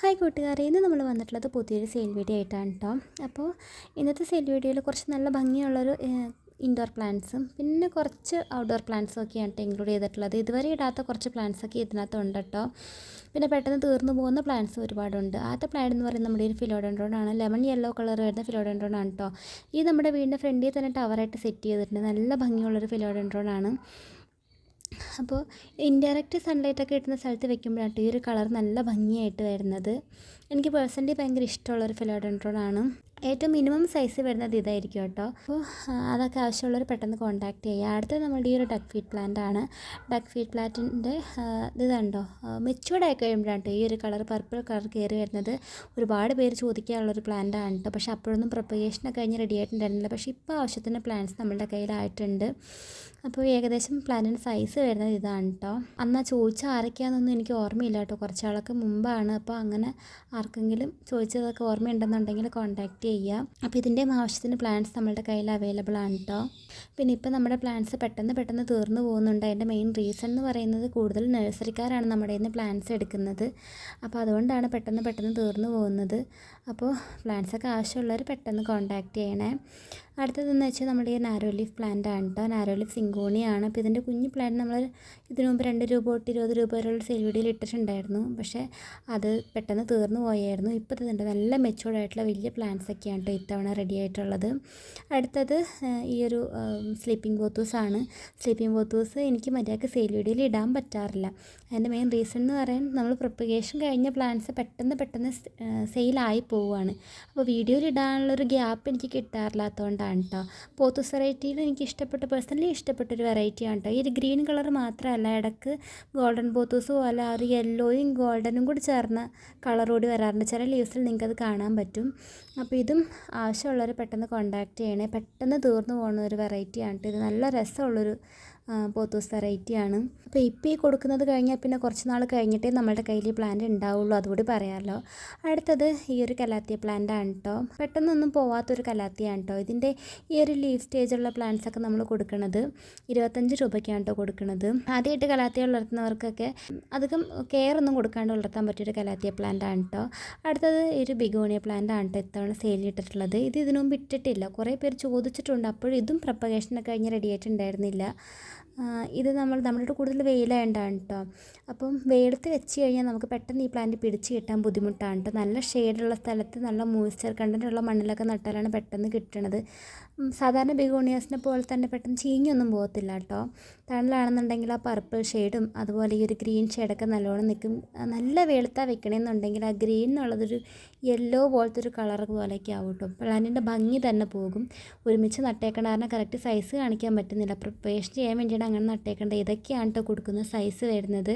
Hi കൂട്ടുകാരെ ഇന്ന് നമ്മൾ വന്നിട്ടുള്ളത് പുതിയൊരു സെയിൽ വീഡിയോ ആയിട്ടാണ് കേട്ടോ അപ്പോൾ ഇന്നത്തെ സെയിൽ വീഡിയോയിൽ കുറച്ച് നല്ല ഭംഗിയുള്ളൊരു ഇൻഡോർ പ്ലാന്റ്സും പിന്നെ കുറച്ച് ഔട്ട്ഡോർ പ്ലാന്റ്സും ഒക്കെയാണ് കേട്ടോ ഇൻക്ലൂഡ് ചെയ്തിട്ടുള്ളത്. ഇതുവരെ ഇടാത്ത കുറച്ച് പ്ലാന്റ്സ് ഒക്കെ ഇതിനകത്ത് ഉണ്ട് കേട്ടോ പിന്നെ പെട്ടെന്ന് തീർന്നു പോകുന്ന പ്ലാന്റ്സും ഒരുപാടുണ്ട്. ആദ്യത്തെ പ്ലാന്റ് എന്ന് പറയുന്നത് നമ്മുടെ ഒരു ഫിലോഡൻഡ്രോൺ ആണ്. ലെമൺ യെല്ലോ കളർ വരുന്ന ഫിലോഡൻഡ്രോൺ ആണ് കേട്ടോ ഈ നമ്മുടെ വീടിന്റെ ഫ്രണ്ടിൽ തന്നെ ടവറായിട്ട് സെറ്റ് ചെയ്തിട്ടുണ്ട്. നല്ല ഭംഗിയുള്ളൊരു ഫിലോഡൻഡ്രോൺ ആണ്. അപ്പോൾ ഇൻഡയറക്റ്റ് സൺലൈറ്റൊക്കെ കിട്ടുന്ന സ്ഥലത്ത് വെക്കുമ്പോഴാണ് ഈ ഒരു കളർ നല്ല ഭംഗിയായിട്ട് വരുന്നത്. എനിക്ക് പേഴ്സണലി ഭയങ്കര ഇഷ്ടമുള്ളൊരു ആണ് ഏറ്റവും മിനിമം സൈസ് വരുന്നത് ഇതായിരിക്കും കേട്ടോ. അപ്പോൾ അതൊക്കെ ആവശ്യമുള്ളവർ പെട്ടെന്ന് കോൺടാക്ട് ചെയ്യുക. അടുത്തത് നമ്മുടെ ഈ ഒരു ഡക്ക് ഫീറ്റ് പ്ലാന്റ് ആണ്. ഡക്ക് ഫീറ്റ് പ്ലാന്റിന്റെ ഇത് കണ്ടോ? മെച്ചുവേർഡ് ആയി കഴിയുമ്പോഴാണ് ഈ ഒരു കളർ പർപ്പിൾ കളർ കയറി വരുന്നത്. ഒരുപാട് പേര് ചോദിക്കാനുള്ളൊരു പ്ലാന്റ് ആണ് കേട്ടോ. പക്ഷേ അപ്പോഴൊന്നും പ്രൊപ്പഗേഷനൊക്കെ കഴിഞ്ഞ് റെഡി ആയിട്ടുണ്ടായിരുന്നില്ല. പക്ഷേ ഇപ്പോൾ ആവശ്യത്തിന് പ്ലാന്റ്സ് നമ്മളുടെ കയ്യിലായിട്ടുണ്ട്. അപ്പോൾ ഏകദേശം പ്ലാനിന്റെ സൈസ് വരുന്നത് ഇതാണ് കേട്ടോ അന്നാ ചോദിച്ച ആരൊക്കെയാണെന്നൊന്നും എനിക്ക് ഓർമ്മയില്ല കേട്ടോ കുറച്ചാളൊക്കെ മുമ്പാണ്. അപ്പോൾ അങ്ങനെ ആർക്കെങ്കിലും ചോദിച്ചതൊക്കെ ഓർമ്മയുണ്ടെന്നുണ്ടെങ്കിൽ കോൺടാക്റ്റ് ചെയ്യുക അപ്പോൾ ഇതിന്റെയും ആവശ്യത്തിന് പ്ലാൻസ് നമ്മളുടെ കയ്യിൽ അവൈലബിൾ ആണ് കേട്ടോ പിന്നെ ഇപ്പോൾ നമ്മുടെ പ്ലാൻസ് പെട്ടെന്ന് പെട്ടെന്ന് തീർന്നു പോകുന്നുണ്ട്. അതിന്റെ മെയിൻ റീസൺ എന്ന് പറയുന്നത് കൂടുതൽ നഴ്സറിക്കാരാണ് നമ്മുടെ നിന്ന് പ്ലാൻസ് എടുക്കുന്നത്. അപ്പോൾ അതുകൊണ്ടാണ് പെട്ടെന്ന് പെട്ടെന്ന് തീർന്നു പോകുന്നത്. അപ്പോൾ പ്ലാൻസൊക്കെ ആവശ്യമുള്ളവർ പെട്ടെന്ന് കോൺടാക്റ്റ് ചെയ്യണേ. അടുത്തതെന്ന് വെച്ചാൽ നമ്മുടെ ഈ നാരോ ലീഫ് പ്ലാന്റ് ആണ് കേട്ടോ നാരോ ലീഫ് സിങ്കോണിയാണ്. അപ്പോൾ ഇതിന്റെ കുഞ്ഞു പ്ലാന്റ് നമ്മൾ ഇതിനു മുമ്പ് രണ്ട് രൂപ തൊട്ട് ഇരുപത് രൂപ വരെയുള്ള സെയിൽ വീഡിയോയിൽ ഇട്ടിട്ടുണ്ടായിരുന്നു. പക്ഷേ അത് പെട്ടെന്ന് തീർന്നു പോയായിരുന്നു. ഇപ്പോൾ ഇതുണ്ട് നല്ല മെച്ചൂർഡായിട്ടുള്ള വലിയ പ്ലാന്റ്സ് ഒക്കെയാണ് കേട്ടോ ഇത്തവണ റെഡി ആയിട്ടുള്ളത്. അടുത്തത് ഈ ഒരു സ്ലീപ്പിംഗ് ബോത്തൂസ് ആണ്. സ്ലീപ്പിംഗ് ബോത്തൂസ് എനിക്ക് മര്യാദയ്ക്ക് സെയിൽ വീഡിയോയിൽ ഇടാൻ പറ്റാറില്ല. അതിന്റെ മെയിൻ റീസൺ എന്ന് പറയാൻ നമ്മൾ പ്രൊപ്പഗേഷൻ കഴിഞ്ഞ പ്ലാന്റ്സ് പെട്ടെന്ന് പെട്ടെന്ന് സെയിലായി പോവുകയാണ്. അപ്പോൾ വീഡിയോയിൽ ഇടാനുള്ളൊരു ഗ്യാപ്പ് എനിക്ക് കിട്ടാറില്ലാത്തതുകൊണ്ടാണ് കേട്ടോ പോത്തൂസ് വെറൈറ്റിയിൽ എനിക്ക് ഇഷ്ടപ്പെട്ട പേഴ്സണലി ഇഷ്ടപ്പെട്ട ഒരു വെറൈറ്റിയാണ് കേട്ടോ ഈ ഒരു ഗ്രീൻ കളർ മാത്രമല്ല ഇടയ്ക്ക് ഗോൾഡൻ പോത്തൂസ് പോലെ ആ ഒരു യെല്ലോയും ഗോൾഡനും കൂടി ചേർന്ന കളറോട് വരാറുണ്ട്. ചില ലീവ്സിൽ നിങ്ങൾക്കത് കാണാൻ പറ്റും. അപ്പോൾ ഇതും ആവശ്യമുള്ളവർ പെട്ടെന്ന് കോൺടാക്റ്റ് ചെയ്യണേ. പെട്ടെന്ന് തീർന്നു പോകുന്ന ഒരു വെറൈറ്റിയാണ് കേട്ടോ ഇത് നല്ല രസമുള്ളൊരു പോത്തൂസ് വെറൈറ്റിയാണ് അപ്പോൾ ഇപ്പോൾ ഈ കൊടുക്കുന്നത് കഴിഞ്ഞാൽ പിന്നെ കുറച്ച് നാൾ കഴിഞ്ഞിട്ടേ നമ്മുടെ കയ്യിൽ ഈ പ്ലാന്റ് ഉണ്ടാവുള്ളൂ അതുകൂടി പറയാമല്ലോ അടുത്തത് ഈ ഒരു കലാത്തിയ പ്ലാന്റ് ആണ് കേട്ടോ പെട്ടെന്നൊന്നും പോവാത്തൊരു കലാത്തിയാണ് കേട്ടോ ഇതിന്റെ ഈ ഒരു ലീവ് സ്റ്റേജുള്ള പ്ലാന്റ്സ് ഒക്കെ നമ്മൾ കൊടുക്കുന്നത് ഇരുപത്തഞ്ച് രൂപയ്ക്കാണ് കേട്ടോ കൊടുക്കുന്നത് ആദ്യമായിട്ട് കലാത്തിയ വളർത്തുന്നവർക്കൊക്കെ അധികം കെയർ ഒന്നും കൊടുക്കാണ്ട് വളർത്താൻ പറ്റിയൊരു കലാത്തിയ പ്ലാന്റ് ആണ് കേട്ടോ അടുത്തത് ഒരു ബിഗോണിയ പ്ലാന്റ് ആണ് കേട്ടോ ഇത്തവണ സെയിൽ ഇട്ടിട്ടുള്ളത്. ഇത് ഇതിനു മുമ്പ് ഇട്ടിട്ടില്ല. കുറേ പേര് ചോദിച്ചിട്ടുണ്ട്. അപ്പോഴും ഇതും പ്രപ്പഗേഷനൊക്കെ കഴിഞ്ഞ് റെഡി ആയിട്ടുണ്ടായിരുന്നില്ല. ആ, ഇത് നമ്മൾ നമ്മുടെ കൂടുതൽ വെയിലായതുകൊണ്ടാണ് കേട്ടോ അപ്പം വെയിലത്ത് വെച്ച് കഴിഞ്ഞാൽ നമുക്ക് പെട്ടെന്ന് ഈ പ്ലാന്റ് പിടിച്ച് കിട്ടാൻ ബുദ്ധിമുട്ടാണ് കേട്ടോ നല്ല ഷെയ്ഡുള്ള സ്ഥലത്ത് നല്ല മോയ്സ്ചർ കണ്ടന്റ് ഉള്ള മണ്ണിലൊക്കെ നട്ടാലാണ് പെട്ടെന്ന് കിട്ടണത്. സാധാരണ ബിഗോണിയാസിനെ പോലെ തന്നെ പെട്ടെന്ന് ചീഞ്ഞൊന്നും പോകത്തില്ല കേട്ടോ തണലാണെന്നുണ്ടെങ്കിൽ ആ പർപ്പിൾ ഷെയ്ഡും അതുപോലെ ഈ ഒരു ഗ്രീൻ ഷെയ്ഡൊക്കെ നല്ലോണം നിൽക്കും. നല്ല വെളുത്താ വെക്കണമെന്നുണ്ടെങ്കിൽ ആ ഗ്രീൻ എന്നുള്ളതൊരു യെല്ലോ പോലത്തെ ഒരു കളർ പോലെയൊക്കെ ആവും കേട്ടോ പ്ലാന്റിന്റെ ഭംഗി തന്നെ പോകും. ഒരുമിച്ച് നട്ടേക്കണ കാരണം കറക്റ്റ് സൈസ് കാണിക്കാൻ പറ്റുന്നില്ല. പ്രിപ്പറേഷൻ ചെയ്യാൻ വേണ്ടിയാണ് അങ്ങനെ നട്ടേക്കേണ്ടത്. ഇതൊക്കെയാണ് കേട്ടോ കൊടുക്കുന്ന സൈസ് വരുന്നത്.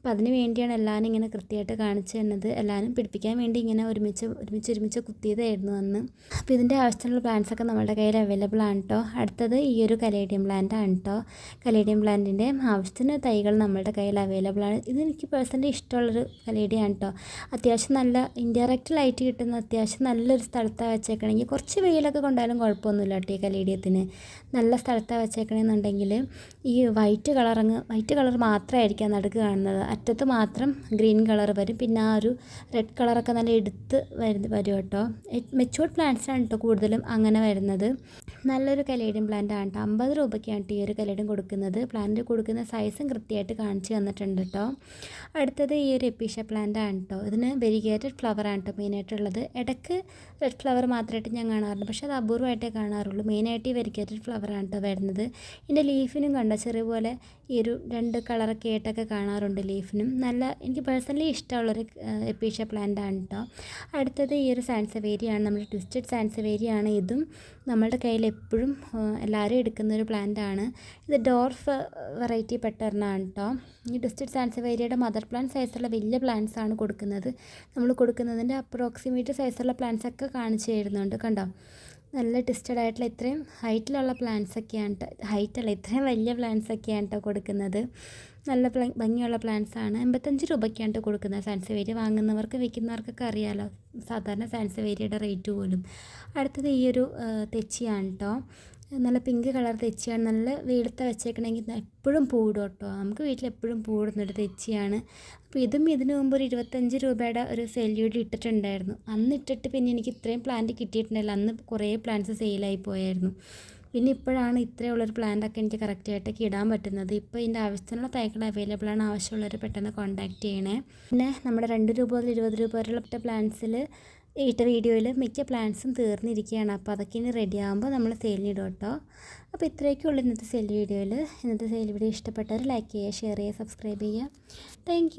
അപ്പോൾ അതിന് വേണ്ടിയാണ് എല്ലാവരും ഇങ്ങനെ കൃത്യമായിട്ട് കാണിച്ചു തന്നത്. എല്ലാവരും പിടിപ്പിക്കാൻ വേണ്ടി ഇങ്ങനെ ഒരുമിച്ച് ഒരുമിച്ച് ഒരുമിച്ച് കുത്തിയതായിരുന്നു അന്ന്. അപ്പോൾ ഇതിന്റെ ആവശ്യത്തിനുള്ള പ്ലാന്റ്സ് ഒക്കെ നമ്മുടെ കയ്യിൽ അവൈലബിൾ ആണ് കേട്ടോ അടുത്തത് ഈ ഒരു കലേഡിയം പ്ലാന്റ് ആണ് കേട്ടോ കലേഡിയം പ്ലാന്റിന്റെ ആവശ്യത്തിന് തൈകൾ നമ്മുടെ കയ്യിൽ അവൈലബിൾ ആണ്. ഇത് എനിക്ക് പേഴ്സണലി ഇഷ്ടമുള്ളൊരു കലേഡിയാണ് കേട്ടോ അത്യാവശ്യം നല്ല ഇൻഡയറക്റ്റ് ലൈറ്റ് കിട്ടുന്ന അത്യാവശ്യം നല്ലൊരു സ്ഥലത്താണ് വെച്ചേക്കണമെങ്കിൽ കുറച്ച് വെയിലൊക്കെ കൊണ്ടാലും കുഴപ്പമൊന്നുമില്ല കേട്ടോ ഈ കലേഡിയത്തിന്. നല്ല സ്ഥലത്താണ് വെച്ചേക്കണമെന്നുണ്ടെങ്കിൽ ഈ വൈറ്റ് കളർ അങ്ങ് വൈറ്റ് കളർ മാത്രമായിരിക്കാം നടുക്ക് കാണുന്നത്. അറ്റത്ത് മാത്രം ഗ്രീൻ കളർ വരും. പിന്നെ ആ ഒരു റെഡ് കളറൊക്കെ നല്ല എടുത്ത് വരും വരും കേട്ടോ. മെച്ചൂർഡ് പ്ലാന്റ്സാണ് കേട്ടോ കൂടുതലും അങ്ങനെ വരുന്നത്. നല്ലൊരു കലേഡിയം പ്ലാന്റ് ആണ് കേട്ടോ. അമ്പത് രൂപയ്ക്കാണ് ഈ ഒരു കലേഡിയം കൊടുക്കുന്നത്. പ്ലാന്റ് കൊടുക്കുന്ന സൈസും കൃത്യമായിട്ട് കാണിച്ചു തന്നിട്ടുണ്ട് കേട്ടോ. അടുത്തത് ഈ ഒരു എപ്പീഷ പ്ലാന്റ് ആണ് കേട്ടോ. ഇതിന് വെരിഗേറ്റഡ് ഫ്ലവർ ആണ് കേട്ടോ മെയിനായിട്ടുള്ളത് ഇടയ്ക്ക് റെഡ് ഫ്ലവർ മാത്രമായിട്ട് ഞാൻ കാണാറുണ്ട്. പക്ഷേ അത് അപൂർവമായിട്ടേ കാണാറുള്ളൂ. മെയിനായിട്ട് ഈ വെരിഗേറ്റഡ് ഫ്ലവർ ആണ് കേട്ടോ വരുന്നത്. ഇതിന്റെ ലീഫിനും കണ്ടോ? ചെറിയ പോലെ ഈ ഒരു രണ്ട് കളറൊക്കെ ആയിട്ടൊക്കെ കാണാറുണ്ട് ലീഫിനും നല്ല എനിക്ക് പേഴ്സണലി ഇഷ്ടമുള്ളൊരു എപ്പീഷ്യ പ്ലാന്റ് ആണ് കേട്ടോ അടുത്തത് ഈ ഒരു സാൻസവേരിയാണ് നമ്മുടെ ട്വിസ്റ്റഡ് സാൻസവേരിയാണ് ഇതും. നമ്മളുടെ കയ്യിൽ എപ്പോഴും എല്ലാവരും എടുക്കുന്ന ഒരു പ്ലാന്റ് ആണ്. ഇത് ഡോർഫ് വെറൈറ്റി പെട്ടെന്നാണ് കേട്ടോ ഈ ട്വിസ്റ്റഡ് സാൻസവേരിയയുടെ മദർ പ്ലാന്റ് സൈസുള്ള വലിയ പ്ലാന്റ്സ് ആണ് കൊടുക്കുന്നത്. നമ്മൾ കൊടുക്കുന്നതിന്റെ അപ്രോക്സിമേറ്റ് സൈസുള്ള പ്ലാന്റ്സ് ഒക്കെ കാണിച്ചു തരുന്നുണ്ട് കണ്ടോ? നല്ല ട്വിസ്റ്റഡ് ആയിട്ടുള്ള ഇത്രയും ഹൈറ്റിലുള്ള പ്ലാന്റ്സ് ഒക്കെയാണ് ട്ടോ ഹൈറ്റ് ഇത്രയും വലിയ പ്ലാന്റ്സ് ഒക്കെയാണ് കേട്ടോ കൊടുക്കുന്നത്. നല്ല ഭംഗിയുള്ള പ്ലാന്റ്സ് ആണ്. എൺപത്തഞ്ച് രൂപയ്ക്കാണ് കേട്ടോ കൊടുക്കുന്നത് വേരി. വാങ്ങുന്നവർക്ക് വിൽക്കുന്നവർക്കൊക്കെ അറിയാമല്ലോ സാധാരണ സാൻസവേരിയയുടെ റേറ്റ് പോലും. അടുത്തത് ഈ ഒരു തെച്ചിയാണ് കേട്ടോ നല്ല പിങ്ക് കളർ തെച്ചിയാണ്. നല്ല വെയിലത്ത് വെച്ചേക്കണമെങ്കിൽ എപ്പോഴും പൂടും കേട്ടോ നമുക്ക് വീട്ടിൽ എപ്പോഴും പൂടുന്നൊരു തെച്ചിയാണ്. അപ്പോൾ ഇതും ഇതിനു മുമ്പ് ഒരു ഇരുപത്തഞ്ച് രൂപയുടെ ഒരു വീഡിയോ ഇട്ടിട്ടുണ്ടായിരുന്നു. അന്ന് ഇട്ടിട്ട് പിന്നെ എനിക്ക് ഇത്രയും പ്ലാന്റ് കിട്ടിയിട്ടുണ്ടായില്ല. അന്ന് കുറേ പ്ലാന്റ്സ് സെയിലായി പോയായിരുന്നു. പിന്നെ ഇപ്പോഴാണ് ഇത്രയുള്ളൊരു പ്ലാന്റൊക്കെ എനിക്ക് കറക്റ്റായിട്ടൊക്കെ ഇടാൻ പറ്റുന്നത്. ഇപ്പോൾ ഇതിന്റെ ആവശ്യത്തിനുള്ള തൈകൾ അവൈലബിൾ ആണ്. ആവശ്യമുള്ളവർ പെട്ടെന്ന് കോൺടാക്റ്റ് ചെയ്യണേ. പിന്നെ നമ്മുടെ രണ്ട് രൂപ മുതൽ ഇരുപത് രൂപ വരെയുള്ള പ്ലാന്റ്സിൽ ഇട്ട വീഡിയോയിൽ മിക്ക പ്ലാന്റ്സും തീർന്നിരിക്കുകയാണ്. അപ്പോൾ അതൊക്കെ ഇനി റെഡി ആകുമ്പോൾ നമ്മൾ സെയിലിനിടും കേട്ടോ. അപ്പോൾ ഇത്രയൊക്കെയുള്ളൂ ഇന്നത്തെ സെയിൽ വീഡിയോയിൽ ഇന്നത്തെ സെയിൽ വീഡിയോ ഇഷ്ടപ്പെട്ടവർ ലൈക്ക് ചെയ്യുക ഷെയർ ചെയ്യുക സബ്സ്ക്രൈബ് ചെയ്യുക. താങ്ക്